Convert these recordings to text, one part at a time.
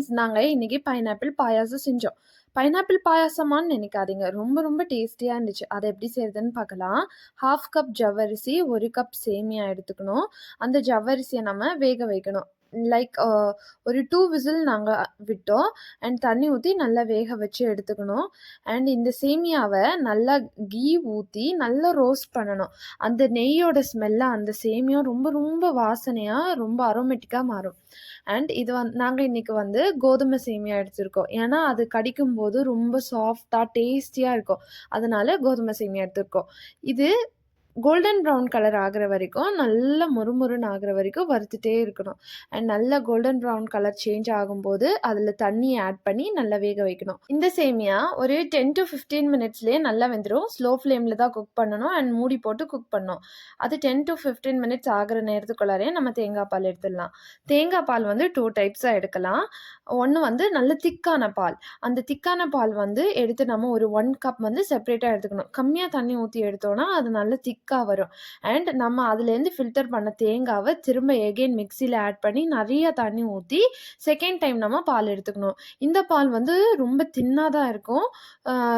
Friends நாங்கள் இன்றைக்கி pineapple பாயாசம் செஞ்சோம். பைனாப்பிள் பாயாசமான்னு நினைக்காதீங்க. ரொம்ப ரொம்ப டேஸ்டியாக இருந்துச்சு. அதை எப்படி செய்கிறதுன்னு பார்க்கலாம். ஹாஃப் கப் ஜவ்வரிசி ஒரு கப் சேமியா எடுத்துக்கணும். அந்த ஜவ்வரிசியை நம்ம வேக வைக்கணும். லைக் uh, ஒரு டூ விசில் நாங்கள் விட்டோம். அண்ட் தண்ணி ஊற்றி நல்லா வேக வச்சு எடுத்துக்கணும். அண்ட் இந்த சேமியாவை நல்லா கீ ஊற்றி நல்லா ரோஸ்ட் பண்ணணும். அந்த நெய்யோட ஸ்மெல்ல அந்த சேமியா ரொம்ப ரொம்ப வாசனையாக ரொம்ப அரோமேட்டிக்காக மாறும். அண்ட் இது வந்து நாங்கள் இன்றைக்கி வந்து கோதுமை சேமியா எடுத்திருக்கோம். ஏன்னா அது கடிக்கும் போது ரொம்ப சாஃப்டாக டேஸ்டியாக இருக்கும். அதனால கோதுமை சேமியா எடுத்திருக்கோம். இது கோல்டன் ப்ரௌன் கலர் ஆகிற வரைக்கும் நல்லா முறுமுறுன்னு ஆகிற வரைக்கும் வறுத்துட்டே இருக்கணும். அண்ட் நல்லா கோல்டன் ப்ரௌன் கலர் சேஞ்ச் ஆகும்போது அதில் தண்ணி ஆட் பண்ணி நல்லா வேக வைக்கணும். இந்த சேமியா ஒரு டென் டு ஃபிஃப்டீன் மினிட்ஸ்லேயே நல்லா வெந்துடும் ஸ்லோ ஃப்ளேமில் தான் குக் பண்ணணும் அண்ட் மூடி போட்டு குக் பண்ணணும். அது டென் டு ஃபிஃப்டீன் மினிட்ஸ் ஆகிற நேரத்துக்குள்ளாரே நம்ம தேங்காய் பால் எடுத்துடலாம். தேங்காய் பால் வந்து டூ டைப்ஸாக எடுக்கலாம். ஒன்று வந்து நல்ல திக்கான பால். அந்த திக்கான பால் வந்து எடுத்து நம்ம ஒரு ஒன் கப் வந்து செப்பரேட்டாக எடுத்துக்கணும். கம்மியாக தண்ணி ஊற்றி எடுத்தோன்னா அது நல்ல திக் திக்காக வரும். அண்ட் நம்ம அதுலேருந்து ஃபில்டர் பண்ண தேங்காவை திரும்ப எகெயின் மிக்சியில் ஆட் பண்ணி நிறைய தண்ணி ஊற்றி செகண்ட் டைம் நம்ம பால் எடுத்துக்கணும். இந்த பால் வந்து ரொம்ப தின்னாக தான் இருக்கும்.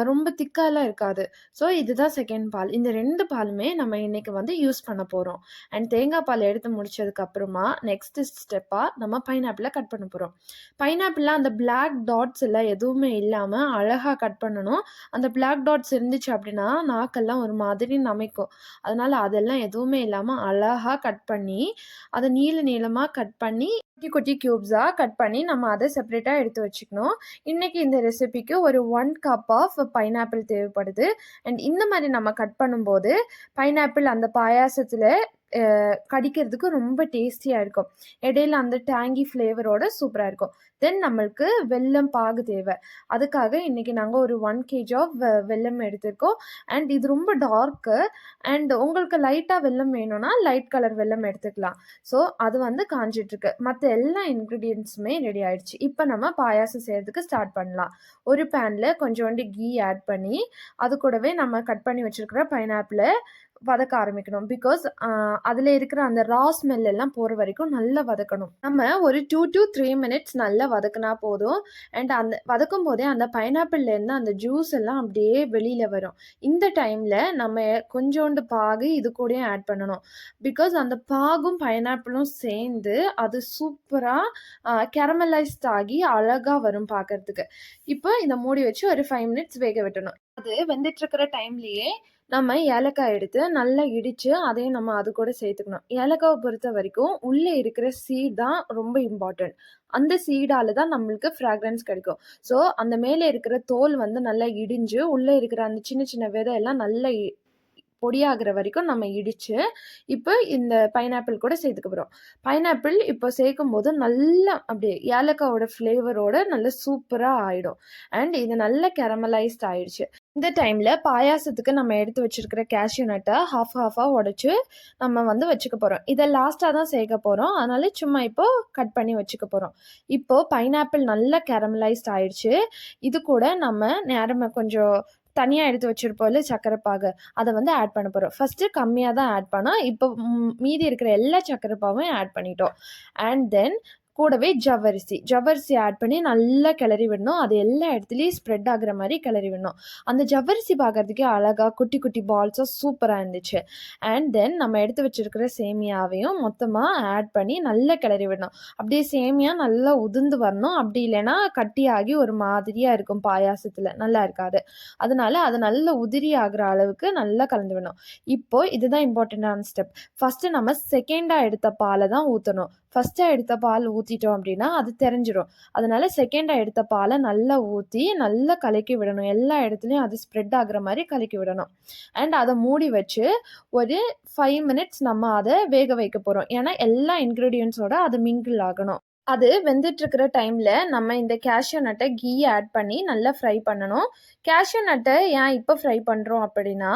ரொம்ப திக்காலாம் இருக்காது. ஸோ இதுதான் செகண்ட் பால். இந்த ரெண்டு பாலுமே நம்ம இன்றைக்கி வந்து யூஸ் பண்ண போகிறோம் அண்ட் தேங்காய் பால் எடுத்து முடிச்சதுக்கப்புறமா நெக்ஸ்ட் ஸ்டெப்பாக நம்ம பைனாப்பிளை கட் பண்ண போகிறோம் பைனாப்பிளில் அந்த பிளாக் டாட்ஸ் எல்லாம் எதுவுமே இல்லாமல் அழகாக கட் பண்ணணும். அந்த பிளாக் டாட்ஸ் இருந்துச்சு அப்படின்னா நாக்கெல்லாம் ஒரு மாதிரி நமைக்கும். அதனால் அதெல்லாம் எதுவுமே இல்லாமல் அழகாக கட் பண்ணி அதை நீள நீளமாக கட் பண்ணி குட்டி குட்டி க்யூப்ஸாக கட் பண்ணி நம்ம அதை செப்பரேட்டாக எடுத்து வச்சுக்கணும். இன்றைக்கி இந்த ரெசிபிக்கு ஒரு ஒன் கப் ஆஃப் பைனாப்பிள் தேவைப்படுது. அண்ட் இந்த மாதிரி நம்ம கட் பண்ணும்போது பைனாப்பிள் அந்த பாயாசத்தில் கடிக்கிறதுக்கு ரொம்ப டேஸ்டியாக இருக்கும். இடையில அந்த டேங்கி ஃப்ளேவரோட சூப்பராக இருக்கும். தென் நம்மளுக்கு வெல்லம் பாகு தேவை. அதுக்காக இன்றைக்கி நாங்கள் ஒரு ஒன் கேஜி ஆஃப் வெல்லம் எடுத்திருக்கோம். அண்ட் இது ரொம்ப டார்க்கு அண்ட் உங்களுக்கு லைட்டாக வெல்லம் வேணும்னா லைட் கலர் வெல்லம் எடுத்துக்கலாம். ஸோ அது வந்து காஞ்சிட்ருக்கு மற்ற எல்லா இன்க்ரீடியன்ஸுமே ரெடி ஆயிடுச்சு. இப்போ நம்ம பாயாசம் செய்கிறதுக்கு ஸ்டார்ட் பண்ணலாம். ஒரு பேனில் கொஞ்சோண்டு கீ ஆட் பண்ணி அது கூடவே நம்ம கட் பண்ணி வச்சுருக்கிற பைனாப்பிளை வதக்க ஆரம்பிக்கணும். பிகாஸ் அதில் இருக்கிற அந்த ரா ஸ்மெல் எல்லாம் போகிற வரைக்கும் நல்லா வதக்கணும். நம்ம ஒரு டூ டு த்ரீ மினிட்ஸ் நல்லா வதக்குனா போதும். அண்ட் அந்த வதக்கும் போதே அந்த பைனாப்பிள்லேருந்து அந்த ஜூஸ் எல்லாம் அப்படியே வெளியில் வரும். இந்த டைமில் நம்ம கொஞ்சோண்டு பாகு இது கூடயும் ஆட் பண்ணணும். பிகாஸ் அந்த பாகும் பைனாப்பிளும் சேர்ந்து அது சூப்பராக கேரமலைஸ்ட் ஆகி அழகாக வரும் பார்க்கறதுக்கு இப்போ இந்த மூடி வச்சு ஒரு ஃபைவ் மினிட்ஸ் வேக விட்டணும். அது வெந்துட்டுருக்கிற டைம்லேயே நம்ம ஏலக்காய் எடுத்து நல்லா இடித்து அதையும் நம்ம அது கூட சேர்த்துக்கணும். ஏலக்காவை பொறுத்த வரைக்கும் உள்ளே இருக்கிற சீட் தான் ரொம்ப இம்பார்ட்டண்ட் அந்த சீடால் தான் நம்மளுக்கு ஃப்ராக்ரன்ஸ் கிடைக்கும். ஸோ அந்த மேலே இருக்கிற தோல் வந்து நல்லா இடிஞ்சு உள்ளே இருக்கிற அந்த சின்ன சின்ன விதை எல்லாம் நல்லா பொடியாகிற வரைக்கும் நம்ம இடித்து இப்போ இந்த பைனாப்பிள் கூட சேர்த்துக்க போகிறோம் பைனாப்பிள் இப்போ சேர்க்கும் போது நல்லா அப்படியே ஏலக்காவோட ஃப்ளேவரோட நல்ல சூப்பராக ஆகிடும் அண்ட் இது நல்ல கேரமலைஸ்ட் ஆயிடுச்சு. இந்த டைமில் பாயாசத்துக்கு நம்ம எடுத்து வச்சுருக்கிற கேஷ்யூ நட்டை ஹாஃப் ஹாஃபாக உடச்சி நம்ம வந்து வச்சுக்க போகிறோம் இதை லாஸ்ட்டாக தான் சேர்க்க போகிறோம் அதனால சும்மா இப்போது கட் பண்ணி வச்சுக்க போகிறோம் இப்போது பைனாப்பிள் நல்லா கேரமலைஸ்ட் ஆயிடுச்சு. இது கூட நம்ம நேரமாக கொஞ்சம் தனியாக எடுத்து வச்சுருப்போம்ல சக்கரை பாகு அதை வந்து ஆட் பண்ண போகிறோம் ஃபஸ்ட்டு கம்மியாக தான் ஆட் பண்ணோம். இப்போ மீதி இருக்கிற எல்லா சக்கரை ஆட் பண்ணிட்டோம். அண்ட் தென் கூடவே ஜவ்வரிசி. ஜவ்வரிசி ஆட் பண்ணி நல்லா கிளறி விடணும். அது எல்லா இடத்துலையும் ஸ்ப்ரெட் ஆகுற மாதிரி கிளறி விடணும். அந்த ஜவ்வரிசி பார்க்குறதுக்கே அழகாக குட்டி குட்டி பால்ஸாக சூப்பராக இருந்துச்சு. அண்ட் தென் நம்ம எடுத்து வச்சுருக்கிற சேமியாவையும் மொத்தமாக ஆட் பண்ணி நல்லா கிளறி விடணும். அப்படியே சேமியா நல்லா உதிர்ந்து வரணும். அப்படி இல்லைன்னா கட்டியாகி ஒரு மாதிரியாக இருக்கும் பாயாசத்தில். நல்லா இருக்காது. அதனால அது நல்லா உதிரி ஆகிற அளவுக்கு நல்லா கலந்து விடணும். இப்போது இதுதான் இம்பார்ட்டண்ட்டான ஸ்டெப் ஃபஸ்ட்டு நம்ம செகண்டாக எடுத்த பாலை தான் ஊற்றணும் ஃபஸ்ட்டாக எடுத்த பால் ஊற்றிட்டோம் அப்படின்னா அது தெரிஞ்சிடும் அதனால செகண்டாக எடுத்த பாலை நல்லா ஊற்றி நல்லா கலக்கி விடணும். எல்லா இடத்துலையும் அது ஸ்ப்ரெட் ஆகுற மாதிரி கலக்கி விடணும். அண்ட் அதை மூடி வச்சு ஒரு ஃபைவ் மினிட்ஸ் நம்ம அதை வேக வைக்க போகிறோம் ஏன்னா எல்லா இன்க்ரீடியன்ஸோட அது மிங்கிள் ஆகணும். அது வெந்துட்டுருக்கிற டைமில் நம்ம இந்த கேஷ்யூ நட்டை கீ ஆட் பண்ணி நல்லா ஃப்ரை பண்ணணும். கேஷ்யூ நட்டை ஏன் இப்போ ஃப்ரை பண்ணுறோம் அப்படின்னா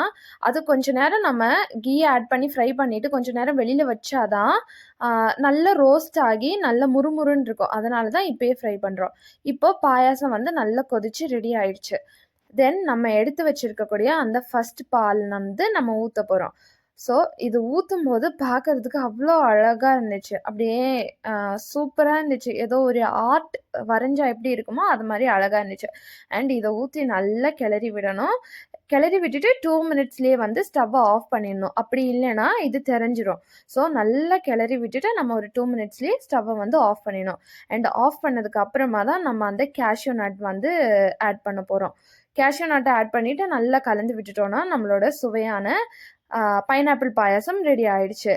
அது கொஞ்ச நேரம் நம்ம கீ ஆட் பண்ணி ஃப்ரை பண்ணிவிட்டு கொஞ்சம் நேரம் வெளியில் வச்சாதான் நல்ல ரோஸ்ட் ஆகி நல்ல முறுமுறுன்னு இருக்கும். அதனால தான் இப்போயே ஃப்ரை பண்ணுறோம் இப்போ பாயாசம் வந்து நல்லா கொதித்து ரெடி ஆயிடுச்சு. தென் நம்ம எடுத்து வச்சுருக்கக்கூடிய அந்த ஃபஸ்ட் பால் வந்து நம்ம ஊற்ற போகிறோம் ஸோ இது ஊற்றும் போது பார்க்கறதுக்கு அவ்வளோ அழகாக இருந்துச்சு. அப்படியே சூப்பராக இருந்துச்சு. ஏதோ ஒரு ஆர்ட் வரைஞ்சா எப்படி இருக்குமோ, அது மாதிரி அழகாக இருந்துச்சு. அண்ட் இதை ஊற்றி நல்லா கிளறி விடணும். கிளறி விட்டுட்டு டூ மினிட்ஸ்லேயே வந்து ஸ்டவ்வை ஆஃப் பண்ணிடணும். அப்படி இல்லைன்னா இது தெரிஞ்சிடும் ஸோ நல்லா கிளறி விட்டுட்டு நம்ம ஒரு டூ மினிட்ஸ்லேயே ஸ்டவ்வை வந்து ஆஃப் பண்ணிடணும். அண்ட் ஆஃப் பண்ணதுக்கு அப்புறமா தான் நம்ம அந்த கேஷ்யூ நட் வந்து ஆட் பண்ண போகிறோம் கேஷ்யூ நட்டை ஆட் பண்ணிவிட்டு நல்லா கலந்து விட்டுட்டோன்னா நம்மளோட சுவையான பைனாப்பிள் பாயாசம் ரெடி ஆயிடுச்சு.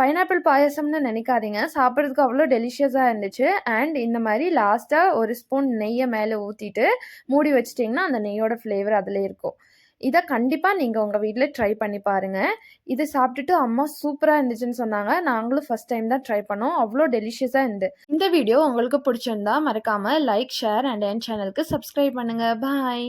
பைனாப்பிள் பாயாசம்னு நினைக்காதீங்க சாப்பிட்றதுக்கு அவ்வளோ டெலிஷியஸாக இருந்துச்சு. அண்ட் இந்த மாதிரி லாஸ்ட்டாக ஒரு ஸ்பூன் நெய்யை மேலே ஊற்றிட்டு மூடி வச்சிட்டிங்கன்னா அந்த நெய்யோட ஃப்ளேவர் அதிலே இருக்கும். இதை கண்டிப்பாக நீங்கள் உங்கள் வீட்டில் ட்ரை பண்ணி பாருங்கள் இது சாப்பிட்டுட்டு அம்மா சூப்பராக இருந்துச்சுன்னு சொன்னாங்க. நாங்களும் ஃபர்ஸ்ட் டைம் தான் ட்ரை பண்ணோம். அவ்வளோ டெலிஷியஸாக இருந்து. இந்த வீடியோ உங்களுக்கு பிடிச்சிருந்தா மறக்காமல் லைக், ஷேர் அண்ட் என் சேனலுக்கு சப்ஸ்கிரைப் பண்ணுங்கள் பாய்.